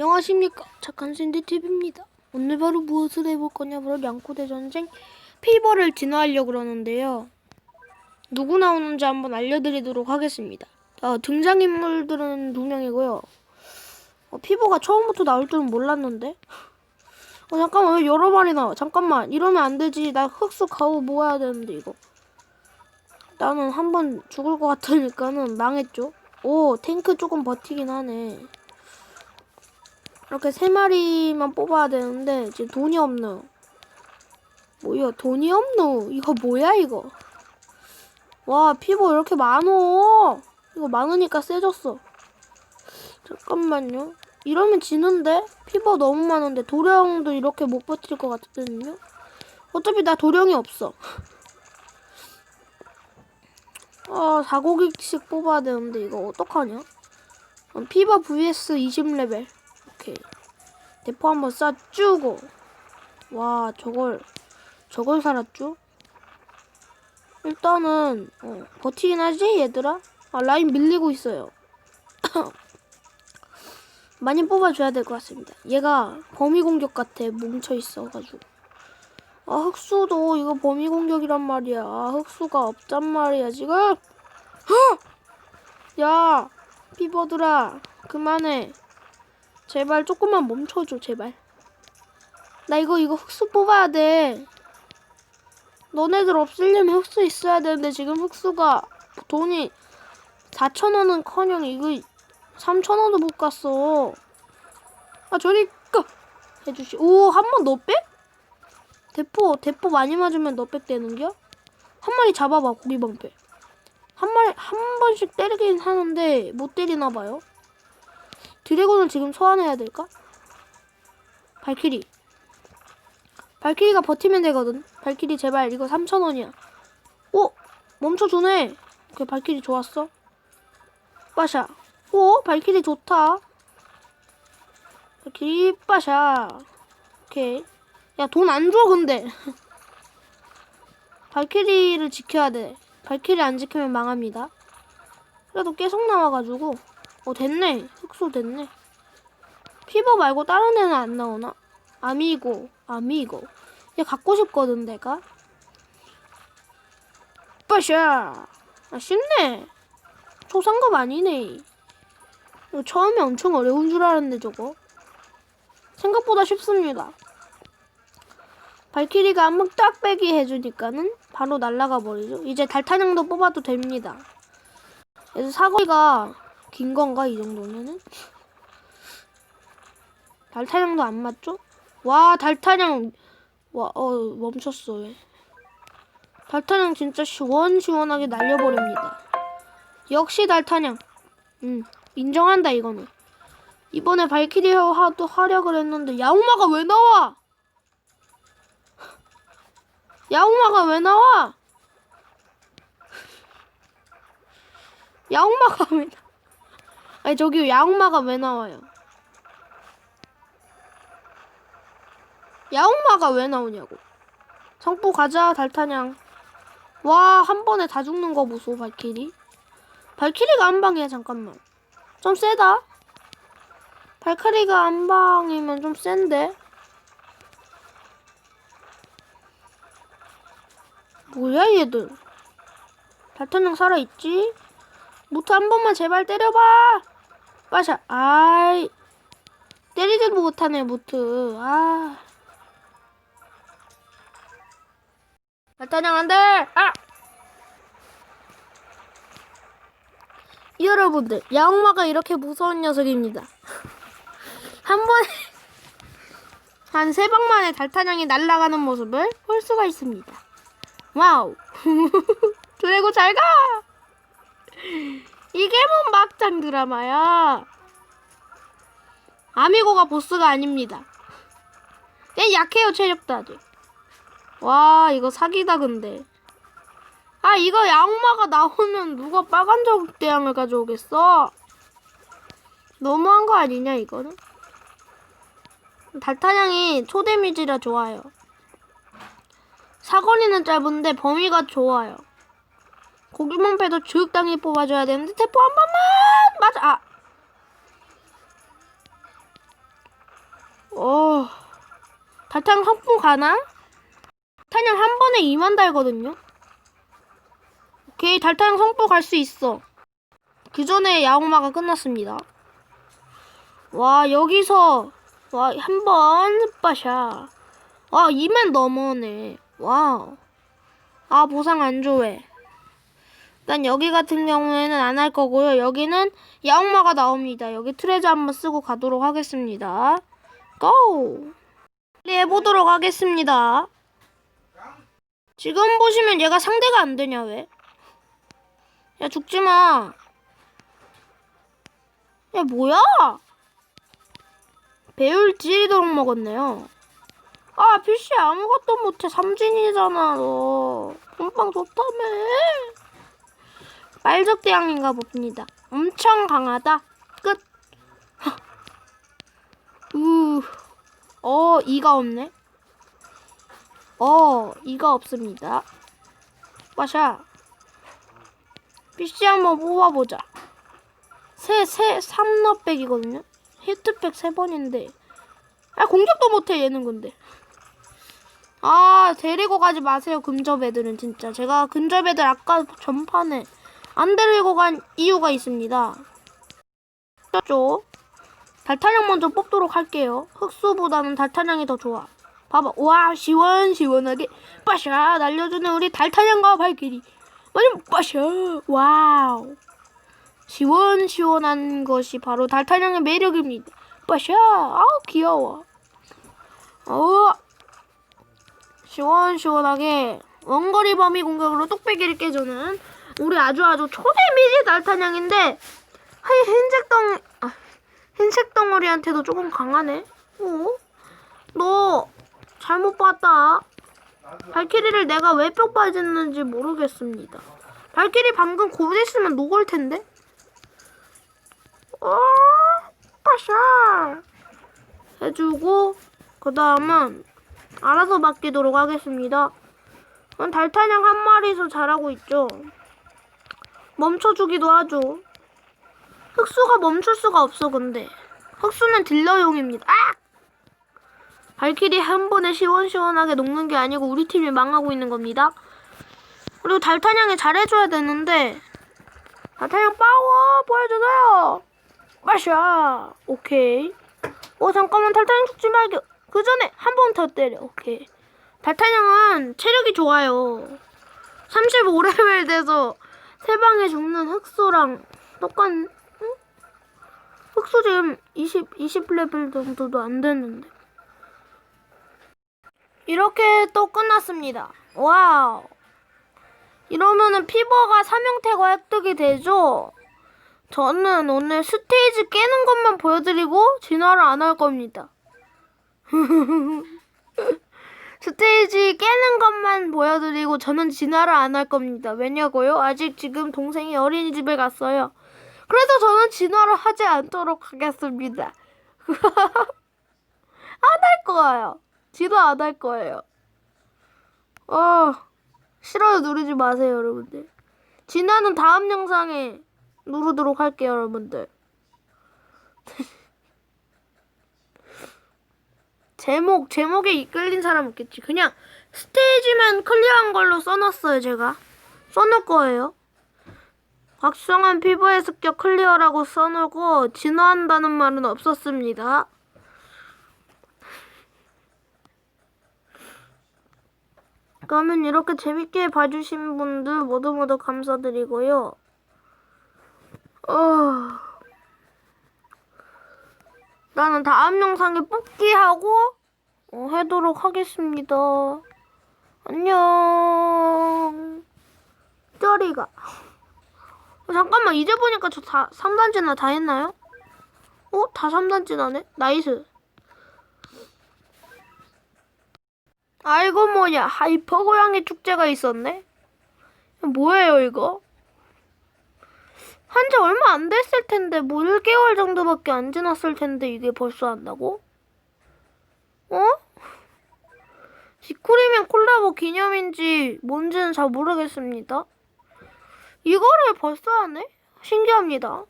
안녕하십니까. 착한 샌디TV입니다. 오늘 바로 무엇을 해볼 거냐 바로 양코대 전쟁 피버를 진화하려고 그러는데요. 누구 나오는지 한번 알려드리도록 하겠습니다. 어, 등장인물들은 두 명이고요. 어, 피버가 처음부터 나올 줄은 몰랐는데? 어, 잠깐만 왜 여러 마리 나와? 잠깐만 이러면 안 되지. 나 흑수 가오 모아야 되는데 이거. 나는 한 번 죽을 것 같으니까는 망했죠. 오 탱크 조금 버티긴 하네 이렇게 세 마리만 뽑아야 되는데 지금 돈이 없노. 뭐야 돈이 없노? 이거 뭐야 이거? 와 피버 이렇게 많어. 이거 많으니까 세졌어. 잠깐만요. 이러면 지는데 피버 너무 많은데 도령도 이렇게 못 버틸 것 같거든요. 어차피 나 도령이 없어. 아 4고기씩 뽑아야 되는데 이거 어떡하냐? 어, 피버 vs 20레벨. 오케이. 대포 한번 쏴주고. 와, 저걸, 저걸 살았죠? 일단은, 어, 버티긴 하지, 얘들아? 아, 라인 밀리고 있어요. 많이 뽑아줘야 될 것 같습니다. 얘가 범위 공격 같아, 뭉쳐있어가지고. 아, 흑수도 이거 범위 공격이란 말이야. 아, 흑수가 없단 말이야, 지금! 헉! 야! 피버들아, 그만해. 제발 조금만 멈춰줘 제발. 나 이거 이거 흑수 뽑아야 돼. 너네들 없애려면 흑수 있어야 되는데 지금 흑수가 돈이 4천원은 커녕 이거 3천원도 못 갔어. 아 저리 꺼! 해주시. 오 한 번 너 백? 대포 대포 많이 맞으면 너백 되는겨? 한 마리 잡아봐 고기 방패. 한 마리 한 번씩 때리긴 하는데 못 때리나 봐요 드래곤을 지금 소환해야 될까? 발키리. 발키리가 버티면 되거든. 발키리 제발 이거 3,000원이야. 오! 멈춰주네. 그 발키리 좋았어. 빠샤. 오! 발키리 좋다. 발키리 빠샤. 오케이. 야, 돈 안 줘, 근데. 발키리를 지켜야 돼. 발키리 안 지키면 망합니다. 그래도 계속 나와가지고. 어 됐네 흑소 됐네. 피버 말고 다른 애는 안 나오나? 아미고 아미고. 얘 갖고 싶거든 내가. 빠샤. 아 쉽네. 초상급 아니네. 이거 처음에 엄청 어려운 줄 알았는데 저거. 생각보다 쉽습니다. 발키리가 한번 딱 빼기 해주니까는 바로 날아가 버리죠. 이제 달타냥도 뽑아도 됩니다. 그래서 사거리가 긴 건가 이 정도면은? 달타냥도 안 맞죠? 와 달타냥 와어 멈췄어 왜? 달타냥 진짜 시원시원하게 날려버립니다. 역시 달타냥. 음 인정한다 이거는. 이번에 발키리 하도 하려고 했는데 야옹마가 왜 나와? 야옹마가 왜 나와? 야옹마가 왜 나? 아니 저기 야옹마가 왜 나와요? 야옹마가 왜 나오냐고. 성포 가자 달타냥. 와 한 번에 다 죽는 거 보소 발키리. 발키리가 한 방이야 잠깐만. 좀 세다. 발키리가 한 방이면 좀 센데. 뭐야 얘들. 달타냥 살아있지? 무트 한 번만 제발 때려봐. 빠샤. 아이. 때리지도 못하네, 무트. 아. 나타냥 안 돼! 아! 여러분들, 야옹마가 이렇게 무서운 녀석입니다. 한 번에, 한 세 방 만에 달타냥이 날아가는 모습을 볼 수가 있습니다. 와우! 드래곤 잘 가! 이게 뭔 막장 드라마야. 아미고가 보스가 아닙니다. 얘 약해요, 체력도 아직. 와, 이거 사기다, 근데. 아, 이거 양마가 나오면 누가 빨간 적대양을 가져오겠어? 너무한 거 아니냐, 이거는? 달타냥이 초데미지라 좋아요. 사거리는 짧은데 범위가 좋아요. 고기만 패도 적당히 뽑아줘야 되는데 대포 한 번만 맞아 아 어. 달탕 성품 가나? 달탕 한 번에 2만 달거든요. 오케이, 달탕 성품 갈수 있어. 그 전에 야옹마가 끝났습니다. 와, 여기서, 와, 한 번, 빠샤. 와, 2만 넘어네. 와우. 아, 보상 안 좋아해. 일단 여기 같은 경우에는 안 할 거고요. 여기는 야옹마가 나옵니다. 여기 트레저 한번 쓰고 가도록 하겠습니다. 고! 빨리 해보도록 하겠습니다. 지금 보시면 얘가 상대가 안 되냐, 왜? 야, 죽지 마. 야, 뭐야? 배울 지리도록 먹었네요. 아, PC 아무것도 못해. 삼진이잖아, 너. 본빵 좋다며. 빨적대왕인가 봅니다. 엄청 강하다. 끝. 우. 어, 이가 없네. 어, 이가 없습니다. 빠샤. PC 한번 뽑아보자. 세, 세, 3너백이거든요. 히트백 세 번인데. 아, 공격도 못해, 얘는 근데. 아, 데리고 가지 마세요, 근접 애들은 진짜. 제가 근접 애들 아까 전판에 안 데리고 간 이유가 있습니다. 죠 달타냥 먼저 뽑도록 할게요. 흑수보다는 달타냥이 더 좋아. 봐봐. 와, 시원시원하게 빠샤 날려주는 우리 달타냥과 발길이. 완전 빠샤. 와우. 시원시원한 것이 바로 달타냥의 매력입니다. 빠샤. 아우, 귀여워. 어. 시원시원하게 원거리 범위 공격으로 뚝배기를 깨주는 우리 아주 아주 초대 미지 달타냥인데 하 흰색 덩 아, 흰색 덩어리한테도 조금 강하네. 어? 너 잘못 봤다. 발키리를 내가 왜뿅 빠졌는지 모르겠습니다. 발키리 방금 고됐으면 녹을 텐데. 어, 빠샤 해주고 그 다음은 알아서 맡기도록 하겠습니다. 음, 달타냥 한 마리에서 잘하고 있죠. 멈춰주기도 하죠. 흑수가 멈출 수가 없어 근데 흑수는 딜러용입니다. 아! 발키리 한 번에 시원시원하게 녹는 게 아니고 우리 팀이 망하고 있는 겁니다. 그리고 달타냥이 잘해줘야 되는데 달타냥 파워 보여주세요. 마샤 오케이. 어 잠깐만 달타냥 죽지 말게. 그 전에 한 번 더 때려. 오케이. 달타냥은 체력이 좋아요. 35레벨 돼서 세 방에 죽는 흑수랑 똑같, 응? 흑수 지금 20, 20레벨 정도도 안 됐는데. 이렇게 또 끝났습니다. 와우. 이러면은 피버가 3형태가 획득이 되죠? 저는 오늘 스테이지 깨는 것만 보여드리고 진화를 안 할 겁니다. 스테이지 깨는 것만 보여드리고 저는 진화를 안 할 겁니다. 왜냐고요? 아직 지금 동생이 어린이집에 갔어요. 그래서 저는 진화를 하지 않도록 하겠습니다. 안 할 거예요. 진화 안 할 거예요. 어, 싫어요 누르지 마세요, 여러분들. 진화는 다음 영상에 누르도록 할게요, 여러분들. 제목, 제목에 이끌린 사람 없겠지. 그냥 스테이지만 클리어한 걸로 써놨어요, 제가. 써놓을 거예요. 박성한 피부의 습격 클리어라고 써놓고 진화한다는 말은 없었습니다. 그러면 이렇게 재밌게 봐주신 분들 모두 모두 감사드리고요. 어... 나는 다음 영상에 뽑기하고 어, 하도록 하겠습니다. 안녕. 쩌리가. 어, 잠깐만 이제 보니까 저 다 3단지나 다 했나요? 어? 다 3단지나네? 나이스. 아이고 뭐야 하이퍼 고양이 축제가 있었네? 뭐예요 이거? 한지 얼마 안 됐을 텐데 뭐 1개월 정도밖에 안 지났을 텐데 이게 벌써 한다고? 어? 지쿠리면 콜라보 기념인지 뭔지는 잘 모르겠습니다. 이거를 벌써 하네? 신기합니다.